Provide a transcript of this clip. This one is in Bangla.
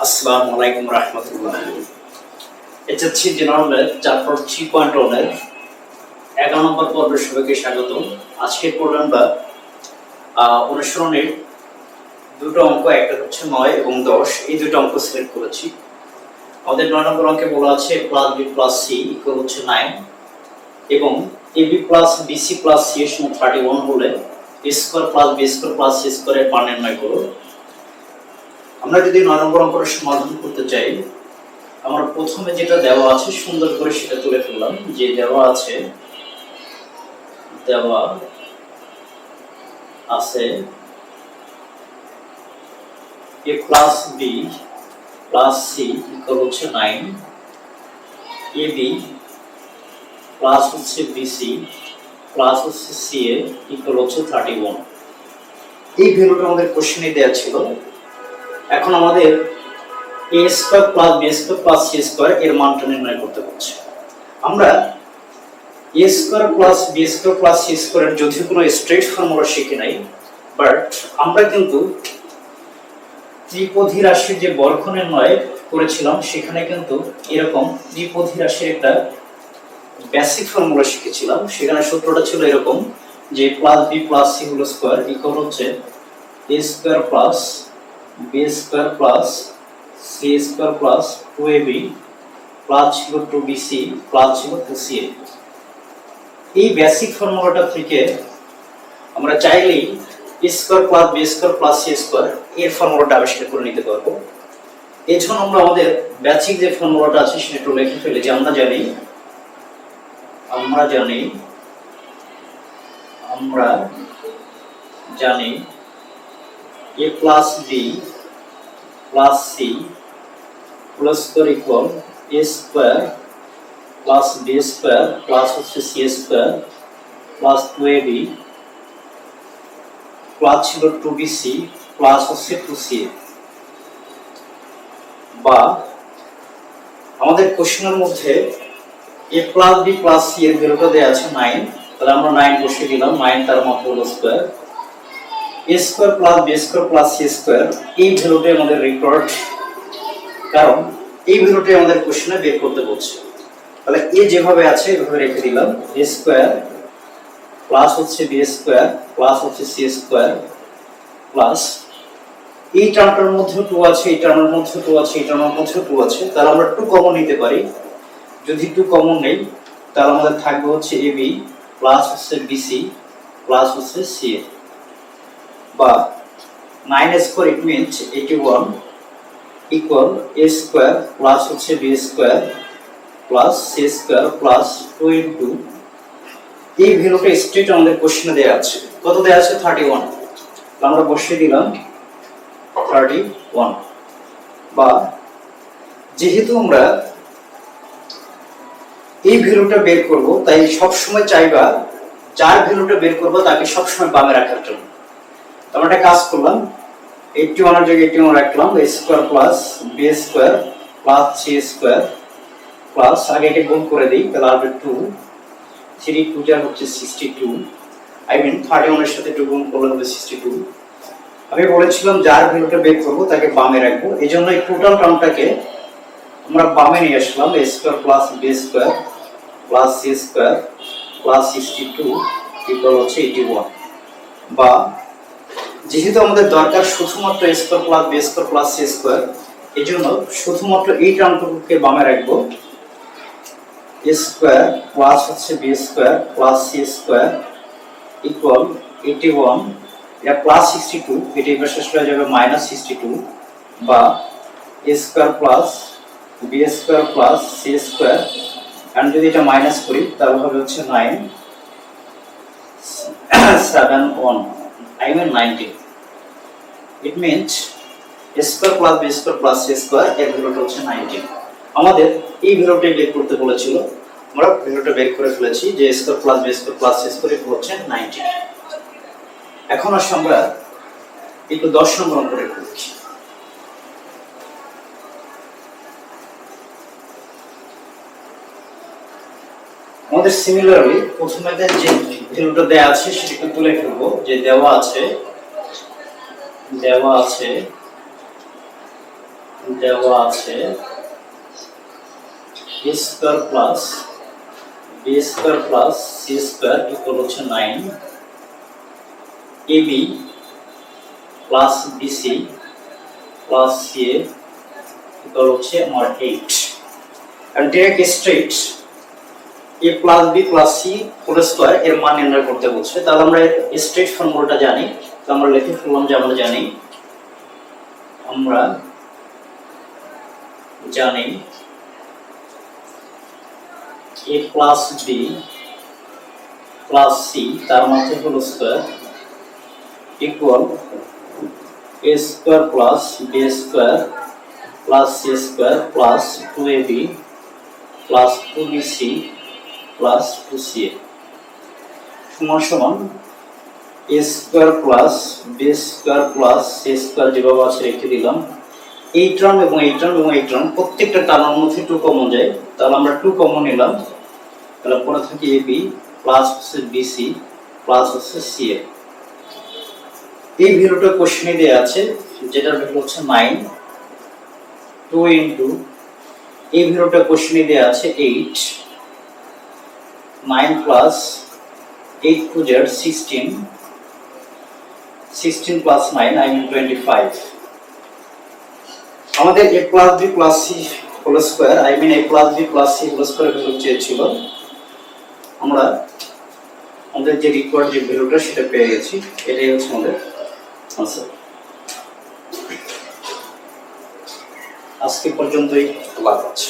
আসসালামু আলাইকুম রহমতুল্লাহ। এইচএসসি জেনারেলের চ্যাপ্টার থ্রি পয়েন্ট ওয়ানের এগারো নম্বর পর্বের সবাইকে স্বাগত আজকের পর্বে আমরা অনুসরণের দুটো অঙ্ক, একটা হচ্ছে নয় এবং দশ, এই দুটো অঙ্ক সিলেক্ট করেছি। আমাদের নয় নম্বর অঙ্কে বলা আছে plus B plus C equal হচ্ছে নাইন এবং A B plus BC plus C এর সমান থার্টি ওয়ান হলে square plus B square plus C স্কোয়ারের মান নির্ণয় করো আমরা যদি নয় নম্বর অঙ্কটা সমাধান করতে চাই, আমার প্রথমে যেটা দেওয়া আছে সুন্দর করে সেটা তুলে ফেললাম। যে দেওয়া আছে দেওয়া আছে A plus B plus C equal হচ্ছে নাইন এ বি প্লাস হচ্ছে বিসি প্লাস হচ্ছে সি এ ইকুয়াল হচ্ছে থার্টি ওয়ান এই ভ্যালুটা আমাদের কোশ্চেনে দেওয়া ছিল। এখন আমাদের A square plus B square plus C square এর মানটা নির্ণয় করতে হচ্ছে আমরা A square plus B square plus C স্কোয়ারের যদিও কোনো স্ট্রেট ফর্মুলা শিখি নাই বাট আমরা কিন্তু ত্রিপদী রাশির যে বর্গ নির্ণয় করেছিলাম, সেখানে কিন্তু এরকম ত্রিপদী রাশির একটা বেসিক ফর্মুলা শিখেছিলাম। সেখানে সূত্রটা ছিল এরকম যে প্লাস বি প্লাস সি হলো স্কোয়ার ইকুয়াল হচ্ছে A square plus B square plus C square plus two A plus ছিল টু প্লাস ছিল টু এ এই বেসিক ফর্মুলাটা থেকে আমরা চাইলেই square plus B square plus C square এর ফর্মুলাটা আবিষ্কার করে নিতে পারব। জন্য আমরা আমাদের বেসিক যে ফর্মুলাটা আছে সেটা একটু লিখে ফেলি যে আমরা জানি আমরা জানি আমরা জানি a plus b plus c plus square equal a square plus b square plus হচ্ছে c square plus 2ab plus ছিল 2bc plus হচ্ছে 2ca বা আমাদের কোশ্চেনের মধ্যে a plus b plus c এর ভ্যালুটা দেওয়া আছে 9 তাহলে আমরা 9 বসিয়ে দিলাম 9 তার মত হলো square A square plus B square plus C square এই ভ্যালুটাই আমাদের রেকর্ড কারণ এই ভ্যালুটাই আমাদের কোশ্চেনে বের করতে বলছে। তাহলে এ যেভাবে আছে, এভাবে রেখে দিলাম। এ স্কোয়ার প্লাস হচ্ছে বি স্কোয়ার প্লাস হচ্ছে সি স্কোয়ার প্লাস এই টার্মটার মধ্যে টু আছে, এই টার্মের মধ্যে টু আছে, এই টার্মের মধ্যে টু আছে। তাহলে আমরা টু কমন নিতে পারি। যদি টু কমন নেই, তাহলে আমাদের থাকবে হচ্ছে এ বি প্লাস হচ্ছে বিসি প্লাস হচ্ছে সি এ বা 9 square it means 81 equal a square plus হচ্ছে b square plus c square plus 2 into এই ভ্যালুটা স্ট্রেট আমাদের কোশ্চেনে দেওয়া আছে। কত দেওয়া আছে? 31 তো আমরা বসিয়ে দিলাম 31 বা যেহেতু আমরা এই ভ্যালুটা বের করব, তাই সব সময় চাইবা যার ভ্যালুটা বের করব, তাকে সব সময় বামে রাখার জন্য। আমরা একটা কাজ করলাম এইটটি ওয়ানের জায়গায় এইটটি ওয়ান রাখলাম square plus B square plus C square plus আগে এটা গুণ করে দিই, তাহলে আসবে টু থ্রি টু যার হচ্ছে sixty two I mean thirty ওয়ানের সাথে টু গুণ করলে হবে সিক্সটি টু আমি বলেছিলাম যার ভ্যালুটা বের করব তাকে বামে রাখব, এই জন্য এই টোটাল টার্মটাকে আমরা বামে নিয়ে আসলাম square plus B square plus C square plus sixty two equal হচ্ছে এইটি ওয়ান বা যেহেতু আমাদের দরকার শুধুমাত্র A square plus B square plus C square এই জন্য শুধুমাত্র এই টার্মটুকুকে বামে রাখব। এ স্কোয়ার প্লাস হচ্ছে B square plus C square equal eighty one এটা প্লাস সিক্সটি টু এটা এবার শেষ হয়ে যাবে মাইনাস সিক্সটি টু বা A square plus B square plus C square আমি যদি এটা মাইনাস করি, তাহলে হবে হচ্ছে nine seven one I mean 90. It means a square plus b square plus c square এর ভ্যালুটা হচ্ছে 90 আমাদের এই ভ্যালুটাই বের করতে বলেছিল। আমরা ভ্যালুটা বের করে ফেলেছি যে square plus B square plus C square equal হচ্ছে 19 এখন আসলে আমরা একটু 10 নম্বর অঙ্কটা একটু আমাদের সিমিলারলি প্রথমে যে ভ্যালুটা দেওয়া আছে সেটা একটু তুলে ফেলব। যে দেওয়া আছে দেওয়া আছে দেওয়া আছে A square plus B square plus C square equal হচ্ছে nine AB plus BC plus C A equal হচ্ছে আমার eight and direct straight A plus B plus C whole square এর মান নির্ণয় করতে বলছে। তাহলে আমরা স্ট্রেট ফর্মুলাটা জানি। তো আমরা লিখে ফেললাম যে আমরা জানি। আমরা জানি A plus B plus C তার মধ্যে whole square equal A square plus B square plus C square plus two A B plus two B C plus two C A সমান সমান A square plus B square plus C square যেভাবে আছে, রেখে দিলাম। এই টার্ম এবং এই টার্ম এবং এই টার্ম প্রত্যেকটা টার্মের মধ্যে টু কমন যায়। তাহলে আমরা টু কমন নিলাম। তাহলে পরে থাকি এ বি প্লাস হচ্ছে বিসি প্লাস হচ্ছে সি এ এই ভ্যালুটা কোশ্চেনে দেওয়া আছে, যেটার ভ্যালু হচ্ছে নাইন টু ইন্টু এই ভ্যালুটা কোশ্চেনে দেওয়া আছে eight nine plus eight two Z sixteen sixteen plus nine I mean twenty five আমাদের A plus B plus C whole square I mean A plus B plus C whole square value চেয়েছিল আমরা আমাদের যে রিকোয়ার্ড যে ভ্যালুটা সেটা পেয়ে গেছি। এটাই হচ্ছে আমাদের আনসার আজকে পর্যন্তই লাভ আছে